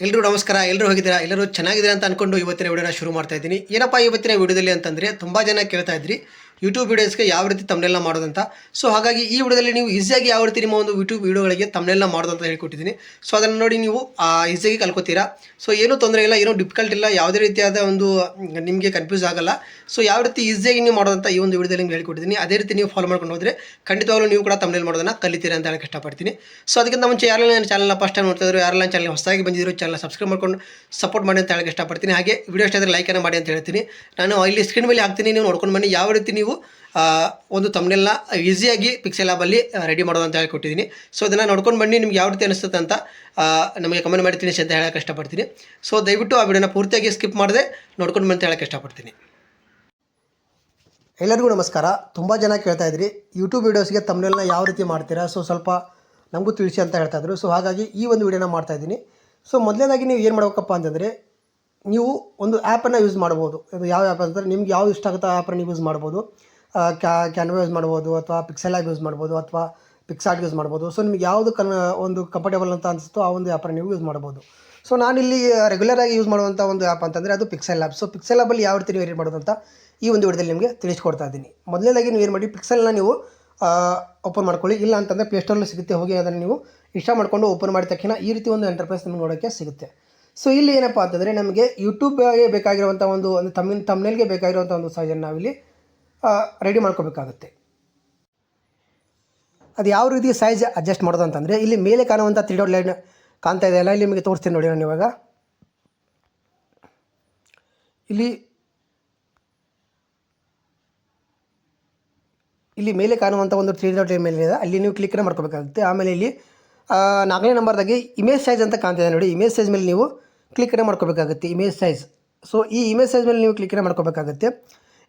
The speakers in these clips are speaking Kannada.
ಎಲ್ಲರೂ ನಮಸ್ಕಾರ ಎಲ್ಲರೂ ಹೋಗಿದ್ದೀರಾ? ಎಲ್ಲರೂ ಚೆನ್ನಾಗಿದ್ದೀರಾ ಅಂತ ಅಂದ್ಕೊಂಡು ಇವತ್ತಿನ ವಿಡಿಯೋನ ಶುರು ಮಾಡ್ತಾ ಇದ್ದೀನಿ. ಏನಪ್ಪ ಇವತ್ತಿನ ವಿಡಿಯೋದಲ್ಲಿ ಅಂತಂದರೆ ತುಂಬ ಜನ ಕೇಳ್ತಾ ಇದ್ರಿ ಯೂಟ್ಯೂಬ್ ವೀಡಿಯೋಸ್ಗೆ ಯಾವ ರೀತಿ ತಮ್ಮನೆಲ್ಲ ಮಾಡೋದಂತ ಸೊ ಹಾಗಾಗಿ ಈ ವಿಡಿಯೋದಲ್ಲಿ ನೀವು ಈಸಿಯಾಗಿ ಯಾವ ರೀತಿ ನಿಮ್ಮ ಒಂದು ಯೂಟ್ಯೂಬ್ ವೀಡಿಯೋಗಳಿಗೆ ಮಾಡೋದು ಅಂತ ಹೇಳ್ಕೊಟ್ಟಿದ್ದೀನಿ. ಸೊ ಅದನ್ನು ನೋಡಿ ನೀವು ಈಸಿಯಾಗಿ ಕಲ್ಕೋತೀರಾ? ಸೊ ಏನೂ ತೊಂದರೆ ಇಲ್ಲ, ಏನೂ ಡಿಫಿಕಲ್ಟ್ ಇಲ್ಲ, ಯಾವುದೇ ರೀತಿಯಾದ ಒಂದು ನಿಮಗೆ ಕನ್ಫ್ಯೂಸ್ ಆಗಲ್ಲ. ಸೊ ಯಾವ ರೀತಿ ಈಸಿಯಾಗಿ ನೀವು ಮಾಡೋದಂತ ಈ ಒಂದು ವಿಡಿಯೋದಲ್ಲಿ ನಿಮ್ಗೆ ಹೇಳ್ಕೊಟ್ಟಿದ್ದೀನಿ. ಅದೇ ರೀತಿ ನೀವು ಫಾಲೋ ಮಾಡ್ಕೊಂಡು ಹೋದರೆ ಖಂಡಿತವಾಗ್ಲೂ ನೀವು ಕೂಡ ತಮ್ಮನೇಲಿ ಮಾಡೋದನ್ನ ಕಲಿತೀರಾ ಅಂತ ಹೇಳಕ್ಕೆ ಇಷ್ಟಪಡ್ತೀನಿ. ಸೊ ಅದಕ್ಕಿಂತ ಮುಂಚೆ ಯಾರೆಲ್ಲ ನನ್ನ ಚಾನಲ್ನ ಫಸ್ಟ್ ಟೈಮ್ ನೋಡ್ತಾ ಇದ್ರು, ಯಾರೆಲ್ಲ ಚಾನಲ್ ಹೊಸದಾಗಿ ಬಂದಿದ್ರು ಚಾನಲ್ ಸಬ್ಸ್ಕ್ರೈಬ್ ಮಾಡ್ಕೊಂಡು ಸಪೋರ್ಟ್ ಮಾಡಿ ಅಂತ ಹೇಳಕ್ಕೆ ಇಷ್ಟಪಡ್ತೀನಿ. ಹಾಗೆ ವಿಡಿಯೋ ಇಷ್ಟ ಆದರೆ ಲೈಕನ್ನು ಮಾಡಿ ಅಂತ ಹೇಳ್ತೀನಿ. ನಾನು ಇಲ್ಲಿ ಸ್ಕ್ರೀನ್ ಮೇಲೆ ಹಾಕ್ತೀನಿ, ನೀವು ನೋಡ್ಕೊಂಡು ಬನ್ನಿ. ಯಾವ ರೀತಿ ನೀವು ಆ, ಒಂದು ತಮ್ಮನೆಲ್ಲ ಈಸಿಯಾಗಿ ಪಿಕ್ಸೆಲ್ ಲ್ಯಾಬಲ್ಲಿ ರೆಡಿ ಮಾಡೋದು ಅಂತ ಹೇಳ್ಕೊಟ್ಟಿದ್ದೀನಿ ಸೊ ಅದನ್ನು ನೋಡ್ಕೊಂಡು ಬನ್ನಿ ನಿಮ್ಗೆ ಯಾವ ರೀತಿ ಅನಿಸುತ್ತೆ ಅಂತ ನಮಗೆ ಕಮೆಂಟ್ ಮಾಡಿ ತಿಳಿಸಿ ಅಂತ ಹೇಳೋಕ್ಕೆ ಇಷ್ಟಪಡ್ತೀನಿ. ಸೊ ದಯವಿಟ್ಟು ಆ ವಿಡಿಯೋನ ಪೂರ್ತಿಯಾಗಿ ಸ್ಕಿಪ್ ಮಾಡದೆ ನೋಡ್ಕೊಂಡು ಬಂತ ಹೇಳೋಕ್ಕೆ ಇಷ್ಟಪಡ್ತೀನಿ. ಎಲ್ಲರಿಗೂ ನಮಸ್ಕಾರ. ತುಂಬ ಜನ ಕೇಳ್ತಾ ಇದ್ರಿ ಯೂಟ್ಯೂಬ್ ವೀಡಿಯೋಸ್ಗೆ ತಮ್ಮನೆಲ್ಲ ಯಾವ ರೀತಿ ಮಾಡ್ತೀರಾ? ಸೊ ಸ್ವಲ್ಪ ನಮಗೂ ತಿಳಿಸಿ ಅಂತ ಹೇಳ್ತಾಯಿದ್ರು ಸೊ ಹಾಗಾಗಿ ಈ ಒಂದು ವಿಡಿಯೋನ ಮಾಡ್ತಾ ಇದ್ದೀನಿ. ಸೊ ಮೊದಲನೇದಾಗಿ ನೀವು ಏನು ಮಾಡಬೇಕಪ್ಪ ಅಂತಂದರೆ ನೀವು ಒಂದು ಆ್ಯಪನ್ನು ಯೂಸ್ ಮಾಡ್ಬೋದು ಇದು ಯಾವ ಆ್ಯಪ್ ಅಂತಂದರೆ ನಿಮ್ಗೆ ಯಾವ ಇಷ್ಟ ಆಗುತ್ತೋ ಆ ಆ್ಯಪನ್ನು ಯೂಸ್ ಮಾಡ್ಬೋದು ಕ್ಯಾ ಕ್ಯಾನ್ವಾ ಯೂಸ್ ಮಾಡ್ಬೋದು ಅಥವಾ ಪಿಕ್ಸೆಲ್ ಆ್ಯಪ್ ಯೂಸ್ ಮಾಡ್ಬೋದು ಅಥವಾ ಪಿಕ್ಸಾರ್ಟ್ ಯೂಸ್ ಮಾಡ್ಬೋದು ಸೊ ನಿಮ್ಗೆ ಯಾವುದು ಕನ್, ಒಂದು ಕಂಫರ್ಟೇಬಲ್ ಅಂತ ಅನಿಸುತ್ತೋ ಆ ಒಂದು ಆ್ಯಪನ್ನು ನೀವು ಯೂಸ್ ಮಾಡ್ಬೋದು ಸೊ ನಾನಿಲ್ಲಿ ರೆಗ್ಯುಲರ್ ಆಗಿ ಯೂಸ್ ಮಾಡುವಂಥ ಒಂದು ಆ್ಯಪ್ ಅಂತಂದರೆ ಅದು ಪಿಕ್ಸೆಲ್ ಆ್ಯಪ್ ಸೊ ಪಿಕ್ಸೆಲ್ ಆ್ಯಪಲ್ಲಿ ಯಾವ ರೀತಿ ನೀವು ಏನು ಮಾಡೋದು ಅಂತ ಈ ಒಂದು ವಿಡಿಯೋದಲ್ಲಿ ನಿಮಗೆ ತಿಳಿಸ್ಕೊಡ್ತಾ ಇದ್ದೀನಿ. ಮೊದಲನೇದಾಗಿ ನೀವು ಏನು ಮಾಡಿ ಪಿಕ್ಸೆಲ್ನ ನೀವು ಓಪನ್ ಮಾಡ್ಕೊಳ್ಳಿ. ಇಲ್ಲ ಅಂತಂದರೆ ಪ್ಲೇಸ್ಟೋರಲ್ಲಿ ಸಿಗುತ್ತೆ. ಹೋಗಿ ಅದನ್ನು ನೀವು ಇಷ್ಟ ಮಾಡಿಕೊಂಡು ಓಪನ್ ಮಾಡಿದ ತಕ್ಷಣ ಈ ರೀತಿ ಒಂದು ಎಂಟರ್ಪ್ರೈಸ್ ನಿಮ್ಗೆ ನೋಡೋಕ್ಕೆ ಸಿಗುತ್ತೆ. ಸೊ ಇಲ್ಲಿ ಏನಪ್ಪ ಅಂತಂದರೆ ನಮಗೆ ಯೂಟ್ಯೂಬ್ಗೆ ಬೇಕಾಗಿರುವಂಥ ಒಂದು ಒಂದು ತಮ್ಮಿನ ತಮ್ಮನೇಲ್ಗೆ ಬೇಕಾಗಿರುವಂಥ ಒಂದು ಸೈಜನ್ನು ನಾವಿಲ್ಲಿ ರೆಡಿ ಮಾಡ್ಕೋಬೇಕಾಗುತ್ತೆ. ಅದು ಯಾವ ರೀತಿ ಸೈಜ್ ಅಡ್ಜಸ್ಟ್ ಮಾಡೋದು ಅಂತಂದರೆ, ಇಲ್ಲಿ ಮೇಲೆ ಕಾಣುವಂಥ ತ್ರೀ ಡಾಟ್ ಲೈನ್ ಕಾಣ್ತಾ ಇದೆಯಲ್ಲ ಇಲ್ಲಿ ನಿಮಗೆ ತೋರಿಸ್ತೀನಿ ನೋಡಿ ನಾನು ಇವಾಗ. ಇಲ್ಲಿ ಇಲ್ಲಿ ಮೇಲೆ ಕಾಣುವಂಥ ಒಂದು ತ್ರೀ ಡಾಟ್ ಲೈನ್ ಮೇಲೆ ಅಲ್ಲಿ ನೀವು ಕ್ಲಿಕ್ನ ಮಾಡ್ಕೋಬೇಕಾಗುತ್ತೆ. ಆಮೇಲೆ ಇಲ್ಲಿ ನಾಲ್ಕನೇ ನಂಬರ್ದಾಗಿ ಇಮೇಜ್ ಸೈಜ್ ಅಂತ ಕಾಣ್ತಿದೆ ನೋಡಿ. ಇಮೇಜ್ ಸೈಜ್ ಮೇಲೆ ನೀವು ಕ್ಲಿಕ್ನ ಮಾಡ್ಕೋಬೇಕಾಗುತ್ತೆ ಇಮೇಜ್ ಸೈಜ್ ಸೊ ಈ ಇಮೇಜ್ ಸೈಜ್ ಮೇಲೆ ನೀವು ಕ್ಲಿಕ್ನ ಮಾಡ್ಕೋಬೇಕಾಗುತ್ತೆ.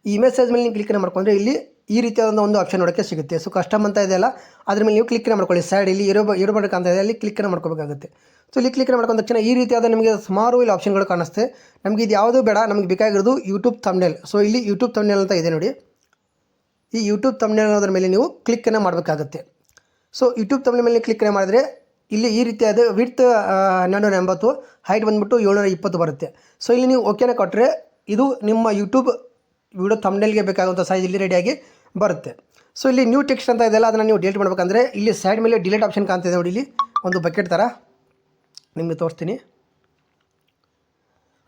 ಈ ಇಮೇಜ್ ಸೈಜ್ ಮೇಲೆ ನೀವು ಕ್ಲಿಕ್ನ ಮಾಡ್ಕೊಂಡ್ರೆ ಇಲ್ಲಿ ಈ ರೀತಿಯಾದ ಒಂದು ಆಪ್ಷನ್ ನೋಡೋಕ್ಕೆ ಸಿಗುತ್ತೆ. ಸೊ ಕಸ್ಟಮ್ ಅಂತ ಇದೆಯಲ್ಲ ಅದ್ರ ಮೇಲೆ ನೀವು ಕ್ಲಿಕ್ನ ಮಾಡ್ಕೊಳ್ಳಿ. ಸೈಡ್ ಇಲ್ಲಿ ಇರೋ ಇರೋ ಇದೆ, ಅಲ್ಲಿ ಕ್ಲಿಕ್ನ ಮಾಡ್ಕೋಬೇಕಾಗುತ್ತೆ. ಸೊ ಇಲ್ಲಿ ಕ್ಲಿಕ್ ಮಾಡ್ಕೊಂಡ ತಕ್ಷಣ ಈ ರೀತಿಯಾದ ನಿಮಗೆ ಸುಮಾರು ಇಲ್ಲಿ ಆಪ್ಷನ್ಗಳು ಕಾಣಿಸುತ್ತೆ ನಮಗೆ ಇದು ಯಾವುದು ಬೇಡ, ನಮಗೆ ಬೇಕಾಗಿರೋದು ಯೂಟ್ಯೂಬ್ ತಮ್ನೆಲ್ ಸೊ ಇಲ್ಲಿ ಯೂಟ್ಯೂಬ್ ತಮ್ನೆಲ್ ಅಂತ ಇದೆ ನೋಡಿ. ಈ ಯೂಟ್ಯೂಬ್ ತಮ್ನೆಲ್ ಅನ್ನೋದ್ರ ಮೇಲೆ ನೀವು ಕ್ಲಿಕ್ಕನ್ನು ಮಾಡಬೇಕಾಗುತ್ತೆ. ಸೊ ಯೂಟ್ಯೂಬ್ ತಮ್ನೆ ಮೇಲೆ ಕ್ಲಿಕ್ಕನ್ನು ಮಾಡಿದ್ರೆ ಇಲ್ಲಿ ಈ ರೀತಿಯಾದ ವಿಡ್ತ್ ಹನ್ನೆರಡು ಎಂಬತ್ತು ಹೈಟ್ ಬಂದ್ಬಿಟ್ಟು ಏಳ್ನೂರ ಇಪ್ಪತ್ತು ಬರುತ್ತೆ. ಸೊ ಇಲ್ಲಿ ನೀವು ಓಕೆನ ಕೊಟ್ಟರೆ ಇದು ನಿಮ್ಮ ಯೂಟ್ಯೂಬ್ ವಿಡಿಯೋ ತಮ್ಮನೇಲ್ಗೆ ಬೇಕಾಗುವಂಥ ಸೈಜ್ ಇಲ್ಲಿ ರೆಡಿಯಾಗಿ ಬರುತ್ತೆ. ಸೊ ಇಲ್ಲಿ ನ್ಯೂ ಟೆಕ್ಸ್ಟ್ ಅಂತ ಇದೆಯಲ್ಲ, ಅದನ್ನು ನೀವು ಡಿಲೀಟ್ ಮಾಡಬೇಕಂದ್ರೆ ಇಲ್ಲಿ ಸೈಡ್ ಮೇಲೆ ಡಿಲೀಟ್ ಆಪ್ಷನ್ ಕಾಣ್ತಿದೆ ನೋಡಿ ಇಲ್ಲಿ. ಒಂದು ಬಕೆಟ್ ಥರ ನಿಮಗೆ ತೋರಿಸ್ತೀನಿ.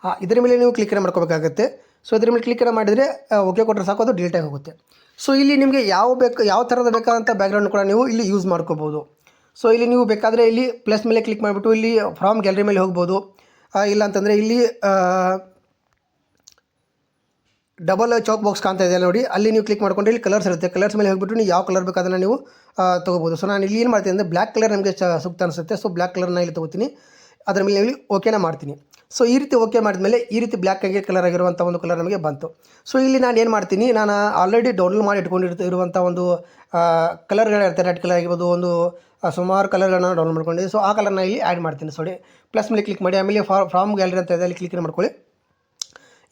ಹಾಂ ಇದರ ಮೇಲೆ ನೀವು ಕ್ಲಿಕ್ ಮಾಡ್ಕೋಬೇಕಾಗುತ್ತೆ. ಸೊ ಇದರ ಮೇಲೆ ಕ್ಲಿಕ್ ಮಾಡಿದರೆ ಓಕೆ ಕೊಟ್ಟರೆ ಸಾಕು, ಅದು ಡಿಲೀಟ್ ಆಗಿ ಹೋಗುತ್ತೆ. ಸೊ ಇಲ್ಲಿ ನಿಮಗೆ ಯಾವ ಬೇಕು, ಯಾವ ಥರದ ಬೇಕಾದಂಥ ಬ್ಯಾಕ್ಗ್ರೌಂಡ್ ಕೂಡ ನೀವು ಇಲ್ಲಿ ಯೂಸ್ ಮಾಡ್ಕೋಬೋದು. ಸೊ ಇಲ್ಲಿ ನೀವು ಬೇಕಾದರೆ ಇಲ್ಲಿ ಪ್ಲಸ್ ಮೇಲೆ ಕ್ಲಿಕ್ ಮಾಡಿಬಿಟ್ಟು ಇಲ್ಲಿ ಫ್ರಾಮ್ ಗ್ಯಾಲರಿ ಮೇಲೆ ಹೋಗ್ಬೋದು. ಇಲ್ಲ ಅಂತಂದರೆ ಇಲ್ಲಿ ಡಬಲ್ ಚೌಕ್ ಬಾಕ್ಸ್ ಕಾಣ್ತಾ ಇದೆ ನೋಡಿ. ಅಲ್ಲಿ ನೀವು ಕ್ಲಿಕ್ ಮಾಡ್ಕೊಂಡು ಇಲ್ಲಿ ಕಲರ್ಸ್ ಇರುತ್ತೆ. ಕಲರ್ಸ್ ಮೇಲೆ ಹೋಗ್ಬಿಟ್ಟು ನೀವು ಯಾವ ಕಲರ್ ಬೇಕಾದ್ರೆ ನೀವು ತಗೋಬೋದು. ಸೊ ನಾನು ಇಲ್ಲಿ ಏನು ಮಾಡ್ತೀನಿ ಅಂದರೆ ಬ್ಲ್ಯಾಕ್ ಕಲರ್ ನಮಗೆ ಸೂಕ್ತ ಅನಿಸುತ್ತೆ. ಸೊ ಬ್ಲ್ಯಾಕ್ ಕಲರ್ನ ಇಲ್ಲಿ ತೊಗೋತೀನಿ. ಅದರ ಮೇಲೆ ಇಲ್ಲಿ ಓಕೆನ ಮಾಡ್ತೀನಿ. ಸೊ ಈ ರೀತಿ ಓಕೆ ಮಾಡಿದ್ಮೇಲೆ ಈ ರೀತಿ ಬ್ಲ್ಯಾಕ್ ಆಗಿ ಕಲರ್ ಆಗಿರುವಂಥ ಒಂದು ಕಲರ್ ನಮಗೆ ಬಂತು. ಸೊ ಇಲ್ಲಿ ನಾನು ಏನು ಮಾಡ್ತೀನಿ, ನಾನು ಆಲ್ರೆಡಿ ಡೌನ್ಲೋಡ್ ಮಾಡಿ ಇಟ್ಕೊಂಡಿರ್ತ ಇರುವಂಥ ಒಂದು ಕಲರ್ಗಳಿರುತ್ತೆ ರೆಡ್ ಕಲರ್ ಆಗಿರ್ಬೋದು, ಒಂದು ಸುಮಾರು ಕಲರ್ಗಳನ್ನ ಡೌನ್ಲೋಡ್ ಮಾಡ್ಕೊಂಡಿದ್ದೆ ಸೊ ಆ ಕಲರ್ನ ಇಲ್ಲಿ ಆ್ಯಡ್ ಮಾಡ್ತೀನಿ ಸೊಡಿ ಪ್ಲಸ್ ಮೇಲೆ ಕ್ಲಿಕ್ ಮಾಡಿ, ಆಮೇಲೆ ಫ್ರಾಮ್ ಗ್ಯಾಲರಿ ಅಂತ ಇದೆ, ಅಲ್ಲಿ ಕ್ಲಿಕ್ ಮಾಡ್ಕೊಳ್ಳಿ.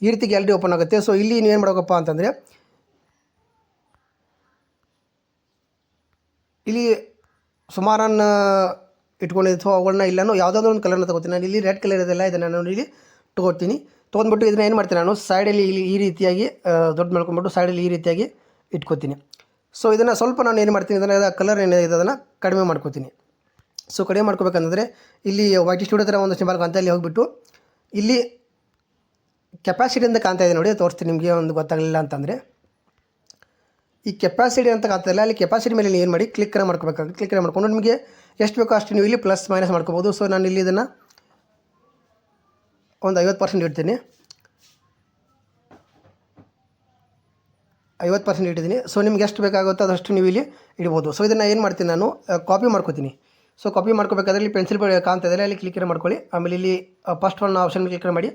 ಈ ರೀತಿ ಗ್ಯಾಲರಿ ಓಪನ್ ಆಗುತ್ತೆ. ಸೊ ಇಲ್ಲಿ ನೀವೇನು ಮಾಡಬೇಕಪ್ಪ ಅಂತಂದರೆ, ಇಲ್ಲಿ ಸುಮಾರನ್ನು ಇಟ್ಕೊಂಡಿದ್ದು ಸೊ ಅವುಗಳನ್ನ ಇಲ್ಲನೂ ಯಾವುದಾದ್ರೂ ಒಂದು ಕಲರ್ನ ತಗೋತೀನಿ. ನಾನು ಇಲ್ಲಿ ರೆಡ್ ಕಲರ್ ಇದೆಲ್ಲ ಇದನ್ನು ನಾನು ಇಲ್ಲಿ ತೊಗೋತೀನಿ. ತೊಗೊಂಡ್ಬಿಟ್ಟು ಇದನ್ನ ಏನು ಮಾಡ್ತೀನಿ ನಾನು? ಸೈಡಲ್ಲಿ ಇಲ್ಲಿ ಈ ರೀತಿಯಾಗಿ ದೊಡ್ಡ ಮಾಡ್ಕೊಂಡ್ಬಿಟ್ಟು ಸೈಡಲ್ಲಿ ಈ ರೀತಿಯಾಗಿ ಇಟ್ಕೋತೀನಿ. ಸೊ ಇದನ್ನು ಸ್ವಲ್ಪ ನಾನು ಏನು ಮಾಡ್ತೀನಿ, ಇದನ್ನು ಕಲರ್ ಏನಿದೆ ಅದನ್ನು ಕಡಿಮೆ ಮಾಡ್ಕೋತೀನಿ. ಸೊ ಕಡಿಮೆ ಮಾಡ್ಕೋಬೇಕಂತಂದರೆ ಇಲ್ಲಿ ವೈಟ್ ಸ್ಟುಡಿಯೋ ಥರ ಒಂದು ಸಿಂಬಲ್ ಕಾಣ್ತಾ ಇಲ್ಲಿ ಹೋಗಿಬಿಟ್ಟು ಇಲ್ಲಿ ಕೆಪಾಸಿಟಿ ಅಂತ ಕಾಣ್ತಾ ಇದೆ ನೋಡಿ, ತೋರಿಸ್ತೀನಿ ನಿಮಗೆ ಒಂದು ಗೊತ್ತಾಗಲಿಲ್ಲ ಅಂತಂದರೆ. ಈ ಕೆಪಾಸಿಟಿ ಅಂತ ಕಾಣ್ತಿಲ್ಲ ಅಲ್ಲಿ ಕೆಪಾಸಿಟಿ ಮೇಲೆ ಏನು ಮಾಡಿ ಕ್ಲಿಕ್ಕನ್ನು ಮಾಡ್ಕೋಬೇಕಾಗುತ್ತೆ. ಕ್ಲಿಕ್ಕನ್ನು ಮಾಡಿಕೊಂಡು ನಿಮಗೆ ಎಷ್ಟು ಬೇಕೋ ಅಷ್ಟು ನೀವು ಇಲ್ಲಿ ಪ್ಲಸ್ ಮೈನಸ್ ಮಾಡ್ಕೋಬೋದು. ಸೊ ನಾನು ಇಲ್ಲಿ ಇದನ್ನು ಒಂದು ಐವತ್ತು ಪರ್ಸೆಂಟ್ ಇಡ್ತೀನಿ. ಐವತ್ತು ಪರ್ಸೆಂಟ್ ಇಟ್ಟಿದ್ದೀನಿ. ಸೊ ನಿಮ್ಗೆ ಎಷ್ಟು ಬೇಕಾಗುತ್ತೋ ಅದಷ್ಟು ನೀವು ಇಲ್ಲಿ ಇಡ್ಬೋದು. ಸೊ ಇದನ್ನು ಏನು ಮಾಡ್ತೀನಿ ನಾನು? ಕಾಪಿ ಮಾಡ್ಕೋತೀನಿ. ಸೊ ಕಾಪಿ ಮಾಡ್ಕೋಬೇಕಾದ್ರೆ ಇಲ್ಲಿ ಪೆನ್ಸಿಲ್ ಕಾಣ್ತಾ ಇದೆ ಅಲ್ಲಿ ಕ್ಲಿಕ್ ಮಾಡ್ಕೊಳ್ಳಿ. ಆಮೇಲೆ ಇಲ್ಲಿ ಫಸ್ಟ್ ಒನ್ ಆಪ್ಷನ್ ಕ್ಲಿಕ್ ಮಾಡಿ.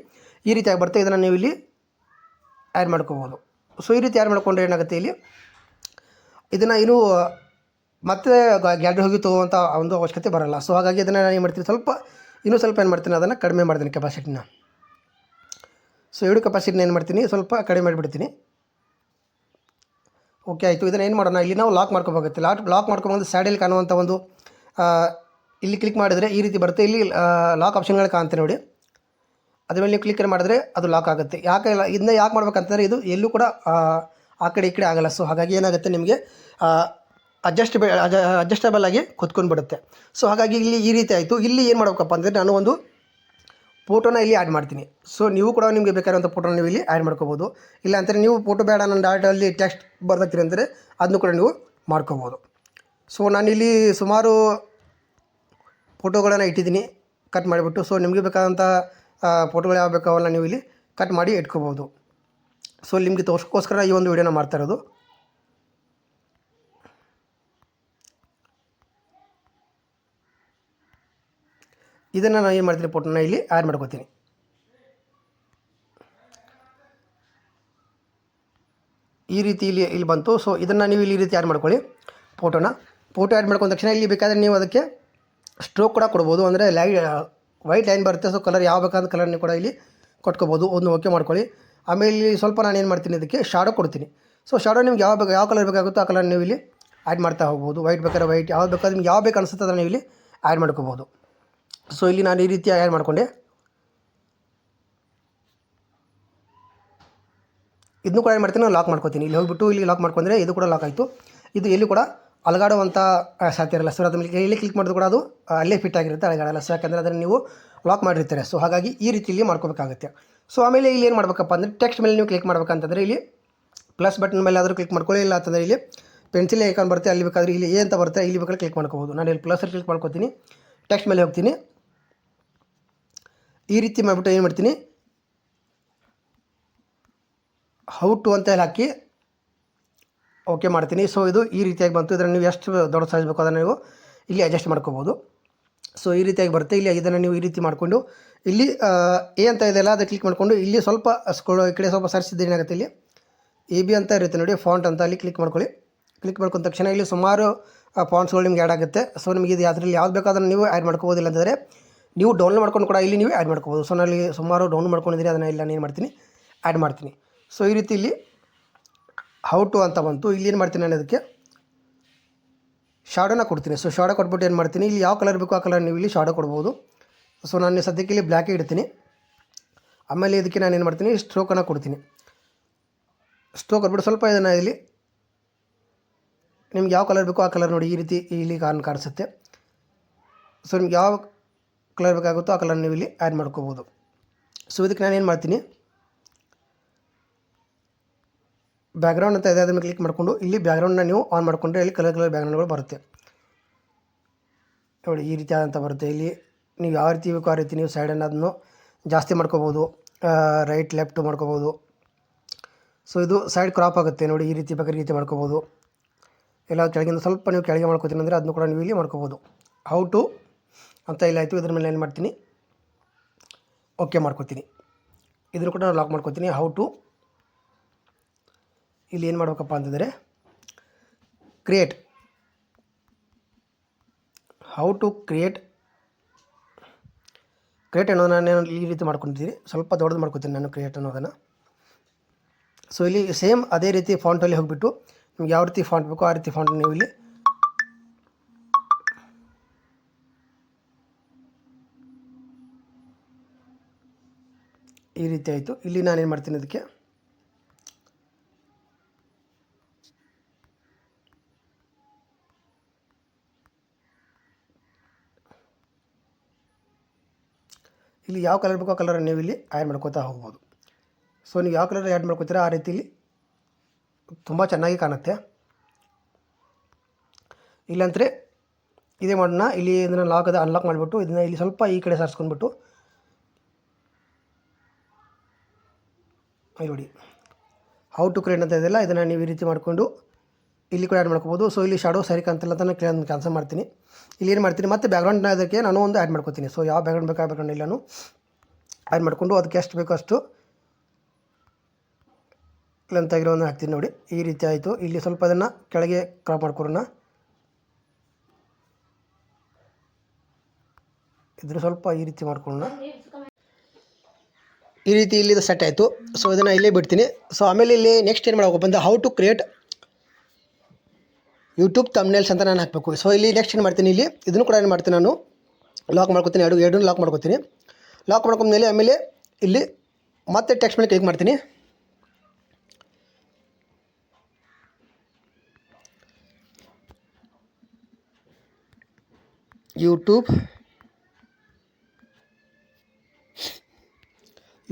ಈ ರೀತಿಯಾಗಿ ಬರುತ್ತೆ ಇದನ್ನು ನೀವು ಇಲ್ಲಿ ಆ್ಯಡ್ ಮಾಡ್ಕೋಬೋದು. ಸೊ ಈ ರೀತಿ ಆ್ಯಡ್ ಮಾಡ್ಕೊಂಡ್ರೆ ಏನಾಗುತ್ತೆ ಇಲ್ಲಿ? ಇದನ್ನು ಇನ್ನೂ ಮತ್ತೆ ಗ್ಯಾಡ್ರಿ ಹೋಗಿ ತೊಗೋವಂಥ ಒಂದು ಅವಶ್ಯಕತೆ ಬರಲ್ಲ. ಸೊ ಹಾಗಾಗಿ ಅದನ್ನು ನಾನು ಏನು ಮಾಡ್ತೀನಿ, ಸ್ವಲ್ಪ, ಇನ್ನೂ ಸ್ವಲ್ಪ ಏನು ಮಾಡ್ತೀನಿ, ಅದನ್ನು ಕಡಿಮೆ ಮಾಡ್ತೀನಿ ಕೆಪಾಸಿಟಿನ ಸೊ ಎರಡು ಕೆಪಾಸಿಟಿನ ಏನು ಮಾಡ್ತೀನಿ, ಸ್ವಲ್ಪ ಕಡಿಮೆ ಮಾಡಿಬಿಡ್ತೀನಿ. ಓಕೆ ಆಯಿತು. ಇದನ್ನು ಏನು ಮಾಡೋಣ, ಇಲ್ಲಿ ನಾವು ಲಾಕ್ ಮಾಡ್ಕೋಬೇಕಾಗುತ್ತೆ ಲಾಕ್ ಲಾಕ್ ಮಾಡ್ಕೊಂಡು ಸ್ಯಾಡಲ್ಲಿ ಕಾಣುವಂಥ ಒಂದು ಇಲ್ಲಿ ಕ್ಲಿಕ್ ಮಾಡಿದರೆ ಈ ರೀತಿ ಬರುತ್ತೆ. ಇಲ್ಲಿ ಲಾಕ್ ಆಪ್ಷನ್ಗಳು ಕಾಣ್ತೆ ನೋಡಿ. ಅದ್ರ ಮೇಲೆ ನೀವು ಕ್ಲಿಕ್ ಮಾಡಿದ್ರೆ ಅದು ಲಾಕ್ ಆಗುತ್ತೆ. ಯಾಕೆ ಇಲ್ಲ, ಇದನ್ನ ಯಾಕೆ ಮಾಡ್ಬೇಕಂತಂದರೆ ಇದು ಎಲ್ಲೂ ಕೂಡ, ಆ ಕಡೆ ಈ ಕಡೆ ಆಗಲ್ಲ. ಸೊ ಹಾಗಾಗಿ ಏನಾಗುತ್ತೆ ನಿಮಗೆ ಅಡ್ಜಸ್ಟಬಲ್ ಅಡ್ಜಸ್ಟಬಲ್ ಆಗಿ ಕುತ್ಕೊಂಡು ಬಿಡುತ್ತೆ. ಸೊ ಹಾಗಾಗಿ ಇಲ್ಲಿ ಈ ರೀತಿ ಆಯಿತು. ಇಲ್ಲಿ ಏನು ಮಾಡಬೇಕಪ್ಪ ಅಂದರೆ ನಾನು ಒಂದು ಫೋಟೋನ ಇಲ್ಲಿ ಆ್ಯಡ್ ಮಾಡ್ತೀನಿ. ಸೊ ನೀವು ಕೂಡ ನಿಮಗೆ ಬೇಕಾದಂಥ ಫೋಟೋನ ನೀವು ಇಲ್ಲಿ ಆ್ಯಡ್ ಮಾಡ್ಕೋಬೋದು. ಇಲ್ಲ ನೀವು ಫೋಟೋ ಬೇಡ, ನನ್ನ ಡಾಟಲ್ಲಿ ಟೆಕ್ಸ್ಟ್ ಬರ್ದತ್ತೀರಿ ಅಂದರೆ ಅದನ್ನು ಕೂಡ ನೀವು ಮಾಡ್ಕೋಬೋದು. ಸೊ ನಾನಿಲ್ಲಿ ಸುಮಾರು ಫೋಟೋಗಳನ್ನು ಇಟ್ಟಿದ್ದೀನಿ. ಕಟ್ ಮಾಡಿಬಿಟ್ಟು. ಸೊ ನಿಮಗೆ ಬೇಕಾದಂಥ ಫೋಟೋಗಳು ಯಾವ ಬೇಕಾವಲ್ಲ ನೀವು ಇಲ್ಲಿ ಕಟ್ ಮಾಡಿ ಇಟ್ಕೋಬೋದು. ಸೊ ನಿಮಗೆ ತೋರ್ಸ್ಕೋಸ್ಕರ ಈ ಒಂದು ವಿಡಿಯೋನ ಮಾಡ್ತಾ ಇರೋದು. ಇದನ್ನು ನಾನು ಏನು ಮಾಡ್ತೀನಿ ಫೋಟೋನ ಇಲ್ಲಿ ಆ್ಯಡ್ ಮಾಡ್ಕೋತೀನಿ. ಈ ರೀತಿ ಇಲ್ಲಿ ಇಲ್ಲಿ ಬಂತು. ಸೊ ಇದನ್ನು ನೀವು ಇಲ್ಲಿ ರೀತಿ ಆ್ಯಡ್ ಮಾಡ್ಕೊಳ್ಳಿ ಫೋಟೋನ ಫೋಟೋ ಆ್ಯಡ್ ಮಾಡ್ಕೊಂಡ ತಕ್ಷಣ ಇಲ್ಲಿ ಬೇಕಾದರೆ ನೀವು ಅದಕ್ಕೆ ಸ್ಟ್ರೋಕ್ ಕೂಡ ಕೊಡ್ಬೋದು. ಅಂದರೆ ಲೈ ವೈಟ್ ಲೈನ್ ಬರುತ್ತೆ. ಸೊ ಕಲರ್ ಯಾವ ಬೇಕಾದ ಕಲರ್ ಕೂಡ ಇಲ್ಲಿ ಕೊಟ್ಕೋಬೋದು. ಒಂದು ಓಕೆ ಮಾಡ್ಕೊಳ್ಳಿ. ಆಮೇಲೆ ಇಲ್ಲಿ ಸ್ವಲ್ಪ ನಾನು ಏನು ಮಾಡ್ತೀನಿ ಇದಕ್ಕೆ ಶಾಡೋ ಕೊಡ್ತೀನಿ. ಸೊ ಶಾಡೋ ನಿಮ್ಗೆ ಯಾವ ಬೇಕು, ಯಾವ ಕಲರ್ ಬೇಕಾಗುತ್ತೋ ಆ ಕಲರ್ ನೀವು ಇಲ್ಲಿ ಆ್ಯಡ್ ಮಾಡ್ತಾ ಹೋಗ್ಬೋದು. ವೈಟ್ ಬೇಕಾದ್ರೆ ವೈಟ್ ಯಾವ್ದು ಬೇಕಾದ್ರೆ ನಿಮ್ಗೆ ಯಾವ ಬೇಕು ಅನಿಸುತ್ತೆ ಅದನ್ನು ನೀವು ಇಲ್ಲಿ ಆ್ಯಡ್ ಮಾಡ್ಕೋಬೋದು. ಸೊ ಇಲ್ಲಿ ನಾನು ಈ ರೀತಿ ಆ್ಯಡ್ ಮಾಡಿಕೊಂಡೆ. ಇದನ್ನು ಕೂಡ ಏನು ಮಾಡ್ತೀನಿ ಲಾಕ್ ಮಾಡ್ಕೊತೀನಿ. ಇಲ್ಲಿ ಹೋಗಿಬಿಟ್ಟು ಇಲ್ಲಿ ಲಾಕ್ ಮಾಡ್ಕೊಂಡ್ರೆ ಇದು ಕೂಡ ಲಾಕ್ ಆಯಿತು. ಇದು ಎಲ್ಲೂ ಕೂಡ ಅಲಗಾಡುವಂಥ ಸಾಧ್ಯ ಇರಲ್ಲ. ಸೊ ಅದ್ರ ಮೇಲೆ ಎಲ್ಲಿ ಕ್ಲಿಕ್ ಮಾಡಿದ್ರು ಕೂಡ ಅದು ಅಲ್ಲೇ ಫಿಟ್ ಆಗಿರುತ್ತೆ ಅಲಗಾಡಲ್ಲ ಸೊ ಯಾಕಂದರೆ ಅದನ್ನು ನೀವು ಲಾಕ್ ಮಾಡಿರ್ತೀರ. ಸೊ ಹಾಗಾಗಿ ಈ ರೀತಿಯಲ್ಲಿ ಮಾಡ್ಕೋಬೇಕಾಗುತ್ತೆ. ಸೊ ಆಮೇಲೆ ಇಲ್ಲಿ ಏನು ಮಾಡಬೇಕಪ್ಪ ಅಂದರೆ ಟೆಕ್ಸ್ಟ್ ಮೇಲೆ ನೀವು ಕ್ಲಿಕ್ ಮಾಡ್ಬೇಕಂತಂದರೆ ಇಲ್ಲಿ ಪ್ಲಸ್ ಬಟನ್ ಮೇಲೆ ಆದರೂ ಕ್ಲಿಕ್ ಮಾಡ್ಕೊಳ್ಳಿ, ಇಲ್ಲ ಅಂತಂದರೆ ಇಲ್ಲಿ ಪೆನ್ಸಿಲ್ ಐಕಾನ್ ಬರುತ್ತೆ, ಅಲ್ಲಿ ಬೇಕಾದರೆ ಇಲ್ಲಿ ಅಂತ ಬರುತ್ತೆ, ಇಲ್ಲಿ ಬೇಕಾದ್ರೆ ಕ್ಲಿಕ್ ಮಾಡ್ಕೋಬೋದು ನಾನು ಇಲ್ಲಿ ಪ್ಲಸ್ ಕ್ಲಿಕ್ ಮಾಡ್ಕೊತೀನಿ. ಟೆಕ್ಸ್ಟ್ ಮೇಲೆ ಹೋಗ್ತೀನಿ. ಈ ರೀತಿ ಮಾಡಿಬಿಟ್ಟು ಏನು ಮಾಡ್ತೀನಿ? ಹೌ ಟು ಅಂತ ಹೇಳಿ ಹಾಕಿ ಓಕೆ ಮಾಡ್ತೀನಿ. ಸೊ ಇದು ಈ ರೀತಿಯಾಗಿ ಬಂತು. ಇದನ್ನು ನೀವು ಎಷ್ಟು ದೊಡ್ಡ ಸೈಜ್ ಬೇಕು ಅದನ್ನು ನೀವು ಇಲ್ಲಿ ಅಡ್ಜಸ್ಟ್ ಮಾಡ್ಕೋಬೋದು. ಸೊ ಈ ರೀತಿಯಾಗಿ ಬರುತ್ತೆ. ಇಲ್ಲಿ ಇದನ್ನು ನೀವು ಈ ರೀತಿ ಮಾಡಿಕೊಂಡು ಇಲ್ಲಿ ಎ ಅಂತ ಇದೆಯಲ್ಲ ಅದು ಕ್ಲಿಕ್ ಮಾಡಿಕೊಂಡು ಇಲ್ಲಿ ಸ್ವಲ್ಪ ಸ್ಕ್ರೋ ಈ ಕಡೆ ಸ್ವಲ್ಪ ಸರಿಸಿದ್ದು ಏನಾಗುತ್ತೆ ಇಲ್ಲಿ? ಎ ಬಿ ಅಂತ ಇರುತ್ತೆ ನೋಡಿ ಫಾಂಟ್ ಅಂತ ಅಲ್ಲಿ ಕ್ಲಿಕ್ ಮಾಡ್ಕೊಳ್ಳಿ. ಕ್ಲಿಕ್ ಮಾಡ್ಕೊಂಡ ತಕ್ಷಣ ಇಲ್ಲಿ ಸುಮಾರು ಫಾಂಟ್ಸ್ಗಳು ನಿಮ್ಗೆ ಆ್ಯಡ್ ಆಗುತ್ತೆ. ಸೊ ನಿಮಗೆ ಇದು ಯಾವುದ್ರಲ್ಲಿ ಯಾವ್ದು ಬೇಕಾದ್ರೂ ನೀವು ಆ್ಯಡ್ ಮಾಡ್ಕೋಬೋದಿಲ್ಲ ಅಂತಂದರೆ ನೀವು ಡೌನ್ಲೋಡ್ ಮಾಡ್ಕೊಂಡು ಕೂಡ ಇಲ್ಲಿ ನೀವು ಆ್ಯಡ್ ಮಾಡ್ಕೋಬೋದು. ಸೊ ನಾನು ಸುಮಾರು ಡೌನ್ಲೋಡ್ ಮಾಡ್ಕೊಂಡಿದ್ದೀನಿ, ಅದನ್ನು ಇಲ್ಲ ಏನು ಮಾಡ್ತೀನಿ? ಆ್ಯಡ್ ಮಾಡ್ತೀನಿ. ಸೊ ಈ ರೀತಿ ಇಲ್ಲಿ ಹೌ ಟು ಅಂತ ಬಂತು. ಇಲ್ಲಿ ಏನು ಮಾಡ್ತೀನಿ ನಾನು ಅದಕ್ಕೆ ಶಾಡೋನ ಕೊಡ್ತೀನಿ. ಸೊ ಶಾಡೋ ಕೊಟ್ಬಿಟ್ಟು ಏನು ಮಾಡ್ತೀನಿ? ಇಲ್ಲಿ ಯಾವ ಕಲರ್ ಬೇಕು ಆ ಕಲರ್ ನೀವು ಇಲ್ಲಿ ಶಾಡೋ ಕೊಡ್ಬೋದು. ಸೊ ನಾನು ಸದ್ಯಕ್ಕೆ ಇಲ್ಲಿ ಬ್ಲ್ಯಾಕೇ ಇಡ್ತೀನಿ. ಆಮೇಲೆ ಇದಕ್ಕೆ ನಾನು ಏನು ಮಾಡ್ತೀನಿ? ಸ್ಟ್ರೋಕನ್ನು ಕೊಡ್ತೀನಿ. ಸ್ಟ್ರೋಕ್ ಕೊಟ್ಬಿಟ್ಟು ಸ್ವಲ್ಪ ಇದನ್ನು ಇಲ್ಲಿ ನಿಮ್ಗೆ ಯಾವ ಕಲರ್ ಬೇಕೋ ಆ ಕಲರ್ ನೋಡಿ ಈ ರೀತಿ ಇಲ್ಲಿ ಕಾಣ್ ಕಾಣಿಸುತ್ತೆ. ಸೊ ನಿಮ್ಗೆ ಯಾವ ಕಲರ್ ಬೇಕಾಗುತ್ತೋ ಆ ಕಲರ್ ನೀವು ಇಲ್ಲಿ ಆ್ಯಡ್ ಮಾಡ್ಕೋಬೋದು. ಸೊ ಇದಕ್ಕೆ ನಾನು ಏನು ಮಾಡ್ತೀನಿ? ಬ್ಯಾಕ್ಗ್ರೌಂಡ್ ಅಂತ ಇದಾದ ಮೇಲೆ ಕ್ಲಿಕ್ ಮಾಡಿಕೊಂಡು ಇಲ್ಲಿ ಬ್ಯಾಕ್ಗ್ರೌಂಡ್ನ ನೀವು ಆನ್ ಮಾಡಿಕೊಂಡ್ರೆ ಇಲ್ಲಿ ಕಲರ್ ಕಲರ್ ಬ್ಯಾಕ್ಗ್ರೌಂಡ್ಗಳು ಬರುತ್ತೆ. ನೋಡಿ, ಈ ರೀತಿ ಆದಂಥ ಬರುತ್ತೆ. ಇಲ್ಲಿ ನೀವು ಯಾವ ರೀತಿ ಬೇಕೋ ಆ ರೀತಿ ನೀವು ಸೈಡನ್ನು ಅದನ್ನು ಜಾಸ್ತಿ ಮಾಡ್ಕೋಬೋದು. ರೈಟ್ ಲೆಫ್ಟ್ ಮಾಡ್ಕೋಬೋದು. ಸೊ ಇದು ಸೈಡ್ ಕ್ರಾಪ್ ಆಗುತ್ತೆ. ನೋಡಿ, ಈ ರೀತಿ ಬೇಕಾದ್ರೆ ರೀತಿ ಮಾಡ್ಕೋಬೋದು. ಇಲ್ಲ ಕೆಳಗಿಂದ ಸ್ವಲ್ಪ ನೀವು ಕೆಳಗೆ ಮಾಡ್ಕೋತೀನಿ ಅಂದರೆ ಅದನ್ನು ಕೂಡ ನೀವು ಇಲ್ಲಿ ಮಾಡ್ಕೋಬೋದು. ಹೌ ಟು ಅಂತ ಇಲ್ಲ ಆಯಿತು. ಇದ್ರ ಮೇಲೆ ಏನು ಮಾಡ್ತೀನಿ? ಓಕೆ ಮಾಡ್ಕೋತೀನಿ. ಇದನ್ನು ಕೂಡ ನಾನು ಲಾಕ್ ಮಾಡ್ಕೋತೀನಿ. ಹೌ ಟು ಇಲ್ಲಿ ಏನು ಮಾಡಬೇಕಪ್ಪ ಅಂತಂದರೆ create how to create create ಅನ್ನೋದು ನಾನು ಈ ರೀತಿ ಮಾಡ್ಕೊತೀನಿ ಸ್ವಲ್ಪ ದೊಡ್ಡದು ಮಾಡ್ಕೊತೀನಿ ನಾನು ಕ್ರಿಯೇಟ್ ಅನ್ನೋದನ್ನು. ಸೊ ಇಲ್ಲಿ ಸೇಮ್ ಅದೇ ರೀತಿ ಫಾಂಟಲ್ಲಿ ಹೋಗಿಬಿಟ್ಟು ನಿಮ್ಗೆ ಯಾವ ರೀತಿ ಫಾಂಟ್ ಬೇಕೋ ಆ ರೀತಿ ಫಾಂಟ್ ನೀವು ಇಲ್ಲಿ ಈ ರೀತಿ ಆಯಿತು. ಇಲ್ಲಿ ನಾನೇನು ಮಾಡ್ತೀನಿ ಅದಕ್ಕೆ? ಇಲ್ಲಿ ಯಾವ ಕಲರ್ ಬೇಕೋ ಕಲರ್ ನೀವು ಇಲ್ಲಿ ಆ್ಯಡ್ ಮಾಡ್ಕೋತಾ ಹೋಗ್ಬೋದು. ಸೊ ನೀವು ಯಾವ ಕಲರ್ ಆ್ಯಡ್ ಮಾಡ್ಕೋತೀರಾ ಆ ರೀತಿಲಿ ತುಂಬ ಚೆನ್ನಾಗಿ ಕಾಣುತ್ತೆ. ಇಲ್ಲಾಂದರೆ ಇದೇ ಮಾಡೋಣ ಇಲ್ಲಿ ಇದನ್ನು ಲಾಕ್ ಅದ ಅನ್ಲಾಕ್ ಮಾಡಿಬಿಟ್ಟು ಇದನ್ನು ಇಲ್ಲಿ ಸ್ವಲ್ಪ ಈ ಕಡೆ ಸಾರಿಸ್ಕೊಂಡ್ಬಿಟ್ಟು ಇಲ್ಲಿ ನೋಡಿ ಹೌ ಟು ಕ್ರಿಯೇಟ್ ಅಂತ ಇದೆಯಲ್ಲ, ಇದನ್ನು ನೀವು ಈ ರೀತಿ ಮಾಡಿಕೊಂಡು ಇಲ್ಲಿ ಕೂಡ ಆ್ಯಡ್ ಮಾಡ್ಕೋಬೋದು. ಸೊ ಇಲ್ಲಿ ಶಾಡೋ ಸರಿ ಅಂತಲ್ಲ ಅಂತ ನಾನು ಕ್ಯಾನ್ಸಲ್ ಮಾಡ್ತೀನಿ. ಇಲ್ಲಿ ಏನು ಮಾಡ್ತೀನಿ, ಮತ್ತು ಬ್ಯಾಕ್ಗ್ರೌಂಡ್ನ ಅದಕ್ಕೆ ನಾನು ಒಂದು ಆ್ಯಡ್ ಮಾಡ್ಕೋತೀನಿ. ಸೊ ಯಾವ ಬ್ಯಾಕ್ಗ್ರೌಂಡ್ ಬೇಕಾ ಬ್ಯಾಕ್ಗ್ರೌಂಡ್ ನಾನು ಆ್ಯಡ್ ಮಾಡಿಕೊಂಡು ಅದಕ್ಕೆ ಎಷ್ಟು ಬೇಕೋ ಅಷ್ಟು ಲೆಂತ್ ಆಗಿರೋದನ್ನ ಹಾಕ್ತೀನಿ ನೋಡಿ. ಈ ರೀತಿ ಆಯಿತು. ಇಲ್ಲಿ ಸ್ವಲ್ಪ ಅದನ್ನು ಕೆಳಗೆ ಕ್ರಾಪ್ ಮಾಡ್ಕೊರೋಣ ಇದ್ರ ಸ್ವಲ್ಪ ಈ ರೀತಿ ಮಾಡ್ಕೊಳ್ಳೋಣ. ಈ ರೀತಿ ಇಲ್ಲಿ ಸೆಟ್ ಆಯಿತು. ಸೊ ಇದನ್ನು ಇಲ್ಲೇ ಬಿಡ್ತೀನಿ. ಸೊ ಆಮೇಲೆ ಇಲ್ಲಿ ನೆಕ್ಸ್ಟ್ ಏನು ಮಾಡಬೇಕು ಬಂದು how to create YouTube thumbnails ಅಂತ ನಾನು ಹಾಕಬೇಕು. ಸೊ ಇಲ್ಲಿ ನೆಕ್ಸ್ಟ್ ಏನು ಮಾಡ್ತೀನಿ ಇಲ್ಲಿ, ಇದನ್ನು ಕೂಡ ಏನು ಮಾಡ್ತೀನಿ ನಾನು ಲಾಕ್ ಮಾಡ್ಕೊತೀನಿ, ಎರಡು, ಎರಡನ್ನೂ ಲಾಕ್ ಮಾಡ್ಕೊತೀನಿ. ಲಾಕ್ ಮಾಡ್ಕೊಂಡ್ಮೇಲೆ ಆಮೇಲೆ ಇಲ್ಲಿ ಮತ್ತೆ ಟೆಕ್ಸ್ಟ್ ಮೇಲೆ ಕ್ಲಿಕ್ ಮಾಡ್ತೀನಿ. ಯೂಟ್ಯೂಬ್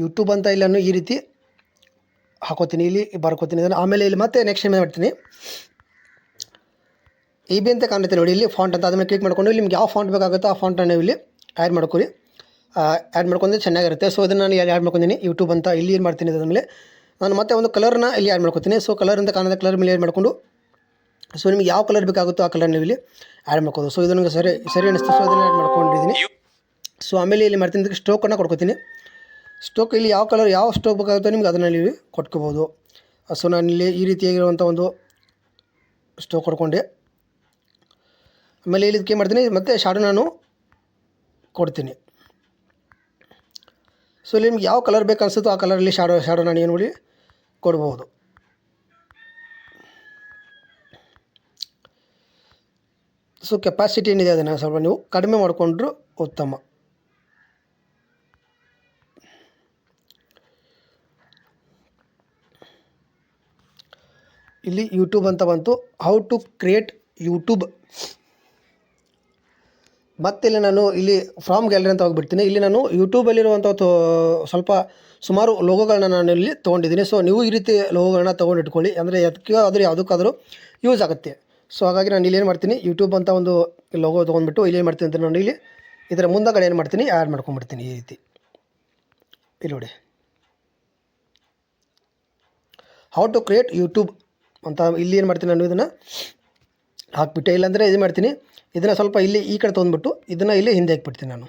ಯೂಟ್ಯೂಬ್ ಅಂತ ಇಲ್ಲನೂ ಈ ರೀತಿ ಹಾಕೋತೀನಿ. ಇಲ್ಲಿ ಬರ್ಕೋತೀನಿ. ಇದನ್ನು ಆಮೇಲೆ ಇಲ್ಲಿ ಮತ್ತೆ ನೆಕ್ಸ್ಟ್ ಟೈಮ್ ಮಾಡ್ತೀನಿ. ಇ ಬಿ ಅಂತ ಕಾಣುತ್ತೆ ನೋಡಿ. ಇಲ್ಲಿ ಫಾಂಟ್ ಅಂತ ಅದನ್ನು ಕ್ಲಿಕ್ ಮಾಡ್ಕೊಂಡು ಇಲ್ಲಿ ನಿಮ್ಗೆ ಯಾವ ಫಾಂಟ್ ಬೇಕಾಗುತ್ತೋ ಆ ಫಾಂಟನ್ನು ನೀವು ಇಲ್ಲಿ ಆ್ಯಡ್ ಮಾಡ್ಕೊಳ್ಳಿ ಆ್ಯಡ್ ಮಾಡ್ಕೊಂಡ್ರೆ ಚೆನ್ನಾಗಿರುತ್ತೆ. ಸೊ ಇದನ್ನು ನಾನು ಆ್ಯಡ್ ಮಾಡ್ಕೊಂಡಿನಿ ಯೂಟ್ಯೂಬ್ ಅಂತ ಇಲ್ಲಿ ಏನು ಮಾಡ್ತೀನಿ ಅದ್ರ ಮೇಲೆ ನಾನು ಮತ್ತೆ ಒಂದು ಕಲರ್ನ ಇಲ್ಲಿ ಆ್ಯಡ್ ಮಾಡ್ಕೊತೀನಿ. ಸೊ ಕಲರ್ ಅಂತ ಕಾಣದ ಕಲರ್ ಮೇಲೆ ಆ್ಯಡ್ ಮಾಡಿಕೊಂಡು ಸೊ ನಿಮ್ಗೆ ಯಾವ ಕಲರ್ ಬೇಕಾಗುತ್ತೋ ಆ ಕಲರ್ ನೀವು ಇಲ್ಲಿ ಆ್ಯಡ್ ಮಾಡ್ಕೋದು ಸೊ ಇದನ್ನು ಸರಿ ಸರಿ ಅನಿಸ್ತು ಸೊ ಅದನ್ನು ಆ್ಯಡ್ ಮಾಡ್ಕೊಂಡಿದ್ದೀನಿ. ಸೊ ಆಮೇಲೆ ಇಲ್ಲಿ ಮಾಡ್ತೀನಿ. ಸ್ಟ್ರೋಕನ್ನು ಕೊಡ್ಕೊತೀನಿ. ಸ್ಟೋಕ್ ಇಲ್ಲಿ ಯಾವ ಕಲರ್ ಯಾವ ಸ್ಟೋಕ್ ಬೇಕಾಗುತ್ತೋ ನಿಮ್ಗೆ ಅದನ್ನು ಇಲ್ಲಿ ಕೊಟ್ಕೋಬೋದು. ಸೊ ಇಲ್ಲಿ ಈ ರೀತಿಯಾಗಿರುವಂಥ ಒಂದು ಸ್ಟೋಕ್ ಕೊಡ್ಕೊಂಡೆ. ಆಮೇಲೆ ಇಲ್ಲಿ ಏನು ಮಾಡ್ತೀನಿ, ಮತ್ತು ಶಾಡು ನಾನು ಕೊಡ್ತೀನಿ. ಸೊ ಇಲ್ಲಿ ನಿಮ್ಗೆ ಯಾವ ಕಲರ್ ಬೇಕು ಆ ಕಲರಲ್ಲಿ ಶಾಡೋ ಶಾಡೋ ನಾನು ಏನು ಮಾಡಿ ಕೊಡ್ಬೋದು. ಸೊ ಕೆಪಾಸಿಟಿ ಏನಿದೆ ಅದನ್ನು ಸ್ವಲ್ಪ ನೀವು ಕಡಿಮೆ ಮಾಡಿಕೊಂಡ್ರೂ ಉತ್ತಮ. ಇಲ್ಲಿ ಯೂಟ್ಯೂಬ್ ಅಂತ ಬಂತು. ಹೌ ಟು ಕ್ರಿಯೇಟ್ ಯೂಟ್ಯೂಬ್ ಮತ್ತೆ ಇಲ್ಲಿ ನಾನು ಇಲ್ಲಿ ಫ್ರಾಮ್ ಗ್ಯಾಲರಿ ಅಂತ ಹೋಗ್ಬಿಡ್ತೀನಿ. ಇಲ್ಲಿ ನಾನು ಯೂಟ್ಯೂಬಲ್ಲಿರುವಂಥ ಸ್ವಲ್ಪ ಸುಮಾರು ಲೋಗೋಗಳನ್ನ ನಾನು ಇಲ್ಲಿ ತೊಗೊಂಡಿದ್ದೀನಿ. ಸೊ ನೀವು ಈ ರೀತಿ ಲೋಗೋಗಳನ್ನ ತೊಗೊಂಡು ಇಟ್ಕೊಳ್ಳಿ ಅಂದರೆ ಅದಕ್ಕೆ ಆದರೂ ಯಾವುದಕ್ಕಾದರೂ ಯೂಸ್ ಆಗುತ್ತೆ. ಸೊ ಹಾಗಾಗಿ ನಾನು ಇಲ್ಲಿ ಏನು ಮಾಡ್ತೀನಿ ಯೂಟ್ಯೂಬ್ ಅಂತ ಒಂದು ಲೋಗೋ ತೊಗೊಂಡ್ಬಿಟ್ಟು ಇಲ್ಲಿ ಏನು ಮಾಡ್ತೀನಿ ಅಂತ ನಾನು ಇಲ್ಲಿ ಇದರ ಮುಂದಗಡೆ ಏನು ಮಾಡ್ತೀನಿ ಆ್ಯಡ್ ಮಾಡ್ಕೊಂಡ್ಬಿಡ್ತೀನಿ ಈ ರೀತಿ. ಇಲ್ಲಿ ನೋಡಿ. ಹೌ ಟು ಕ್ರಿಯೇಟ್ ಯೂಟ್ಯೂಬ್ ಅಂತ ಇಲ್ಲಿ ಏನು ಮಾಡ್ತೀನಿ ನಾನು ಇದನ್ನು ಹಾಕ್ಬಿಟ್ಟೆ. ಇಲ್ಲಾಂದರೆ ಇದು ಮಾಡ್ತೀನಿ. ಇದನ್ನು ಸ್ವಲ್ಪ ಇಲ್ಲಿ ಈ ಕಡೆ ತೊಗೊಂಡ್ಬಿಟ್ಟು ಇದನ್ನು ಇಲ್ಲಿ ಹಿಂದೆ ಹಾಕ್ಬಿಡ್ತೀನಿ ನಾನು.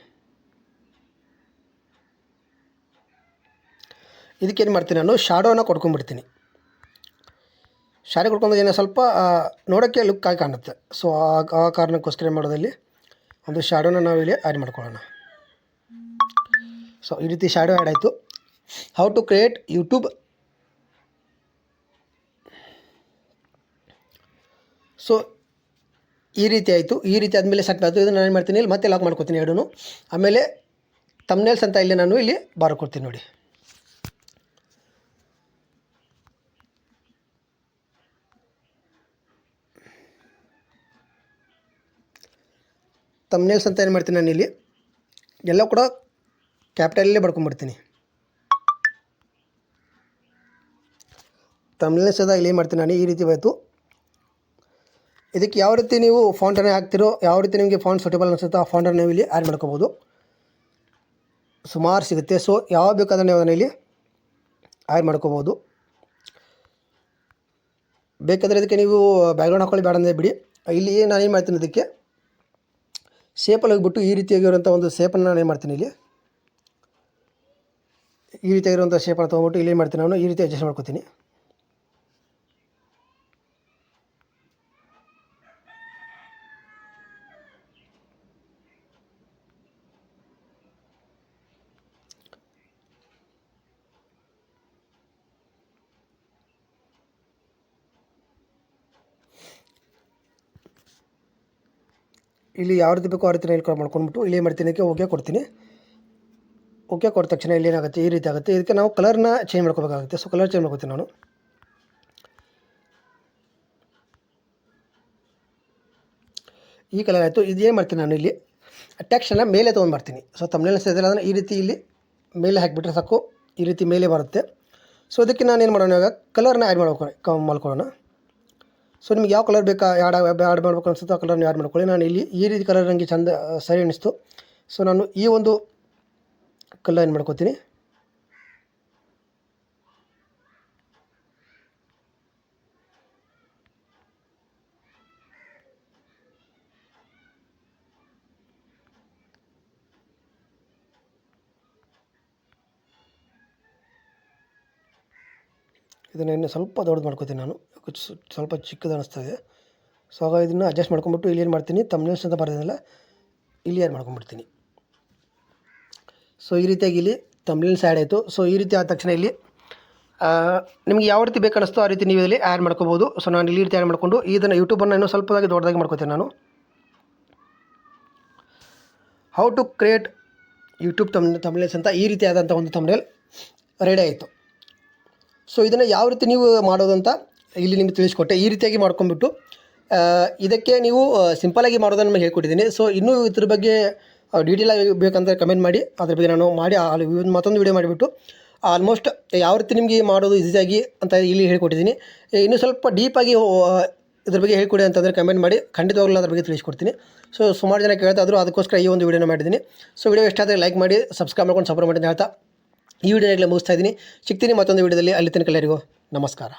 ಇದಕ್ಕೇನು ಮಾಡ್ತೀನಿ ನಾನು? ಶಾಡೋನ ಕೊಡ್ಕೊಂಡ್ಬಿಡ್ತೀನಿ. ಶಾಡೆ ಕೊಡ್ಕೊಂಡು ಏನೋ ಸ್ವಲ್ಪ ನೋಡೋಕ್ಕೆ ಲುಕ್ ಆಗಿ ಕಾಣುತ್ತೆ. ಸೊ ಆ ಕಾರಣಕ್ಕೋಸ್ಕರ ಮಾಡೋದಲ್ಲಿ ಒಂದು ಶಾಡೋನ ನಾವು ಇಲ್ಲಿ ಆ್ಯಡ್ ಮಾಡ್ಕೊಳ್ಳೋಣ. ಸೊ ಈ ರೀತಿ ಶಾಡೋ ಆ್ಯಡ್ ಆಯಿತು. How to create YouTube so ಈ ರೀತಿ ಆಯಿತು. ಈ ರೀತಿ ಆದಮೇಲೆ ಸಾಕಾಯ್ತು ಇದನ್ನು ನಾನು ಏನು ಮಾಡ್ತೀನಿ? ಇಲ್ಲಿ ಮತ್ತೆ ಲಾಕ್ ಮಾಡ್ಕೊತೀನಿ ಎರಡೂ ಆಮೇಲೆ ತಮ್ನೇಲ್ಸ್ ಅಂತ ಇಲ್ಲಿ ನಾನು ಇಲ್ಲಿ ಬರ್ಕೊಡ್ತೀನಿ ನೋಡಿ. ತಮ್ನೇಲ್ಸ್ ಅಂತ ಏನು ಮಾಡ್ತೀನಿ ನಾನು ಇಲ್ಲಿ? ಎಲ್ಲ ಕೂಡ ಕ್ಯಾಪಿಟಲಲ್ಲೇ ಬರ್ಕೊಂಡ್ಬಿಡ್ತೀನಿ ತಮ್ನೇಲ್ಸ್ ಅದ ಇಲ್ಲಿ ಏನು ಮಾಡ್ತೀನಿ ನಾನು? ಈ ರೀತಿ ಬಂತು ಇದಕ್ಕೆ ಯಾವ ರೀತಿ ನೀವು ಫಾಂಟನ್ನು ಹಾಕ್ತಿರೋ, ಯಾವ ರೀತಿ ನಿಮಗೆ ಫಾಂಟ್ ಸೂಟೇಬಲ್ ಅನಿಸುತ್ತೋ ಆ ಫಾಂಟನ್ನು ನೀವು ಇಲ್ಲಿ ಆ್ಯಡ್ ಮಾಡ್ಕೋಬೋದು. ಸುಮಾರು ಸಿಗುತ್ತೆ. ಸೊ ಯಾವ ಬೇಕಾದ್ರೆ ನೀವು ಅದನ್ನು ಇಲ್ಲಿ ಆ್ಯಡ್ ಮಾಡ್ಕೋಬೋದು. ಬೇಕಾದರೆ ಇದಕ್ಕೆ ನೀವು ಬ್ಯಾಕ್ಗ್ರೌಂಡ್ ಹಾಕೊಳ್ಳಿ, ಬೇಡ ಅಂದರೆ ಬಿಡಿ. ಇಲ್ಲಿ ನಾನು ಏನು ಮಾಡ್ತೀನಿ ಇದಕ್ಕೆ? ಶೇಪಲ್ಲಿ ಹೋಗಿಬಿಟ್ಟು ಈ ರೀತಿಯಾಗಿರುವಂಥ ಒಂದು ಶೇಪನ್ನು ನಾನು ಏನು ಮಾಡ್ತೀನಿ ಇಲ್ಲಿ? ಈ ರೀತಿಯಾಗಿರುವಂಥ ಶೇಪನ್ನು ತೊಗೊಂಬಿಟ್ಟು ಇಲ್ಲಿ ಏನು ಮಾಡ್ತೀನಿ ನಾನು? ಈ ರೀತಿ ಅಡ್ಜಸ್ಟ್ ಮಾಡ್ಕೊತೀನಿ. ಇಲ್ಲಿ ಯಾವ ರೀತಿ ಬೇಕೋ ಆ ರೀತಿ ಹೇಳ್ಕೊಂಡು ಮಾಡ್ಕೊಂಡ್ಬಿಟ್ಟು ಇಲ್ಲಿ ಮಾಡ್ತೀನಿ ಇದಕ್ಕೆ ಓಕೆ ಕೊಡ್ತೀನಿ. ಓಕೆ ಕೊಟ್ಟ ತಕ್ಷಣ ಇಲ್ಲಿ ಏನಾಗುತ್ತೆ? ಈ ರೀತಿ ಆಗುತ್ತೆ. ಇದಕ್ಕೆ ನಾವು ಕಲರ್ನ ಚೇಂಜ್ ಮಾಡ್ಕೋಬೇಕಾಗುತ್ತೆ ಸೊ ಕಲರ್ ಚೇಂಜ್ ಮಾಡ್ಕೋತೀನಿ ನಾನು. ಈ ಕಲರ್ ಆಯಿತು. ಇದು ಏನು ಮಾಡ್ತೀನಿ ನಾನು ಇಲ್ಲಿ? ಟೆಕ್ಸ್ಟನ್ನು ಮೇಲೆ ತೊಗೊಂಡ್ಬರ್ತೀನಿ ಸೊ ತಮ್ಮನೇಲಿ ಸೇರಿದ್ರೆ ಅದನ್ನು ಈ ರೀತಿ ಇಲ್ಲಿ ಮೇಲೆ ಹಾಕಿಬಿಟ್ರೆ ಸಾಕು. ಈ ರೀತಿ ಮೇಲೆ ಬರುತ್ತೆ. ಸೊ ಅದಕ್ಕೆ ನಾನು ಏನು ಮಾಡೋಣ ಇವಾಗ? ಕಲರ್ನ ಆ್ಯಡ್ ಮಾಡ್ಕೊ ಮಾಡ್ಕೊಳ್ಳೋಣ ಸೊ ನಿಮ್ಗೆ ಯಾವ ಕಲರ್ ಬೇಕಾ ಆ್ಯಡ್ ಆ್ಯಡ್ ಮಾಡ್ಬೇಕು ಅನಿಸುತ್ತೆ ಆ ಕಲರ್ನ ಆ್ಯಡ್ ಮಾಡ್ಕೊಳ್ಳಿ. ನಾನು ಇಲ್ಲಿ ಈ ರೀತಿ ಕಲರ್ ನನಗೆ ಚಂದ ಸರಿ ಅನ್ನಿಸ್ತು ಸೊ ನಾನು ಈ ಒಂದು ಕಲರ್ ಏನು ಮಾಡ್ಕೋತೀನಿ? ಇದನ್ನು ಇನ್ನೂ ಸ್ವಲ್ಪ ದೊಡ್ಡದು ಮಾಡ್ಕೋತೀನಿ ನಾನು. ಸ್ವಲ್ಪ ಚಿಕ್ಕದು ಅನ್ನಿಸ್ತಾ ಇದೆ. ಸೊ ಆಗ ಇದನ್ನು ಅಡ್ಜಸ್ಟ್ ಮಾಡ್ಕೊಂಬಿಟ್ಟು ಇಲ್ಲಿ ಏನು ಮಾಡ್ತೀನಿ ತಮ್ನೇಲ್ಸ್ ಅಂತ ಬರ್ದಿದ್ದಲ್ಲ ಇಲ್ಲಿ ಏನು ಮಾಡ್ಕೊಂಬಿಡ್ತೀನಿ ಸೊ ಈ ರೀತಿಯಾಗಿ ಇಲ್ಲಿ ತಮ್ನೇಲ್ಸ್ ಆ್ಯಡ್ ಆಯಿತು. ಸೊ ಈ ರೀತಿ ಆದ ತಕ್ಷಣ ಇಲ್ಲಿ ನಿಮಗೆ ಯಾವ ರೀತಿ ಬೇಕನ್ನಿಸ್ತೋ ಆ ರೀತಿ ನೀವು ಇಲ್ಲಿ ಆ್ಯಡ್ ಮಾಡ್ಕೋಬೋದು. ಸೊ ನಾನು ಇಲ್ಲಿ ರೀತಿ ಆ್ಯಡ್ ಮಾಡಿಕೊಂಡು ಇದನ್ನು ಯೂಟ್ಯೂಬನ್ನು ಇನ್ನೂ ಸ್ವಲ್ಪದಾಗಿ ದೊಡ್ಡದಾಗಿ ಮಾಡ್ಕೋತೀನಿ ನಾನು. How to create YouTube thumb thumbnails ಅಂತ ಈ ರೀತಿಯಾದಂಥ ಒಂದು ತಮ್ನೇಲ್ ರೆಡಿ ಆಯಿತು. ಸೊ ಇದನ್ನು ಯಾವ ರೀತಿ ನೀವು ಮಾಡೋದಂತ ಇಲ್ಲಿ ನಿಮಗೆ ತಿಳಿಸ್ಕೊಟ್ಟೆ. ಈ ರೀತಿಯಾಗಿ ಮಾಡ್ಕೊಂಡ್ಬಿಟ್ಟು ಇದಕ್ಕೆ ನೀವು ಸಿಂಪಲಾಗಿ ಮಾಡೋದನ್ನು ನಿಮಗೆ ಹೇಳ್ಕೊಟ್ಟಿದ್ದೀನಿ. ಸೊ ಇನ್ನೂ ಇದ್ರ ಬಗ್ಗೆ ಡೀಟೇಲ್ ಆಗಿ ಬೇಕಂತ ಕಮೆಂಟ್ ಮಾಡಿ. ಅದ್ರ ಬಗ್ಗೆ ನಾನು ಮಾಡಿ ಮತ್ತೊಂದು ವಿಡಿಯೋ ಮಾಡಿಬಿಟ್ಟು ಆಲ್ಮೋಸ್ಟ್ ಯಾವ ರೀತಿ ನಿಮಗೆ ಮಾಡೋದು ಈಸಿಯಾಗಿ ಅಂತ ಇಲ್ಲಿ ಹೇಳ್ಕೊಟ್ಟಿದ್ದೀನಿ. ಇನ್ನೂ ಸ್ವಲ್ಪ ಡೀಪಾಗಿ ಇದ್ರ ಬಗ್ಗೆ ಹೇಳ್ಕೊಡಿ ಅಂತಂದರೆ ಕಮೆಂಟ್ ಮಾಡಿ. ಖಂಡಿತವಾಗ್ಲೂ ಅದ್ರ ಬಗ್ಗೆ ತಿಳಿಸ್ಕೊಡ್ತೀನಿ. ಸೊ ಸುಮಾರು ಜನ ಕೇಳ್ತಾ ಅದಕ್ಕೋಸ್ಕರ ಈ ಒಂದು ವೀಡಿಯೋನ ಮಾಡಿದ್ದೀನಿ. ಸೊ ವಿಡಿಯೋ ಇಷ್ಟ ಆದರೆ ಲೈಕ್ ಮಾಡಿ ಸಬ್ಸ್ಕ್ರೈಬ್ ಮಾಡ್ಕೊಂಡು ಸಪೋರ್ಟ್ ಮಾಡಿ ಹೇಳ್ತಾ ಈ ವಿಡಿಯೋ ಮುಗಿಸ್ತಾ ಇದ್ದೀನಿ. ಸಿಗ್ತೀನಿ ಮತ್ತೊಂದು ವಿಡಿಯೋದಲ್ಲಿ. ಅಲ್ಲಿ ತನಕ ಎಲ್ಲರಿಗೂ ನಮಸ್ಕಾರ.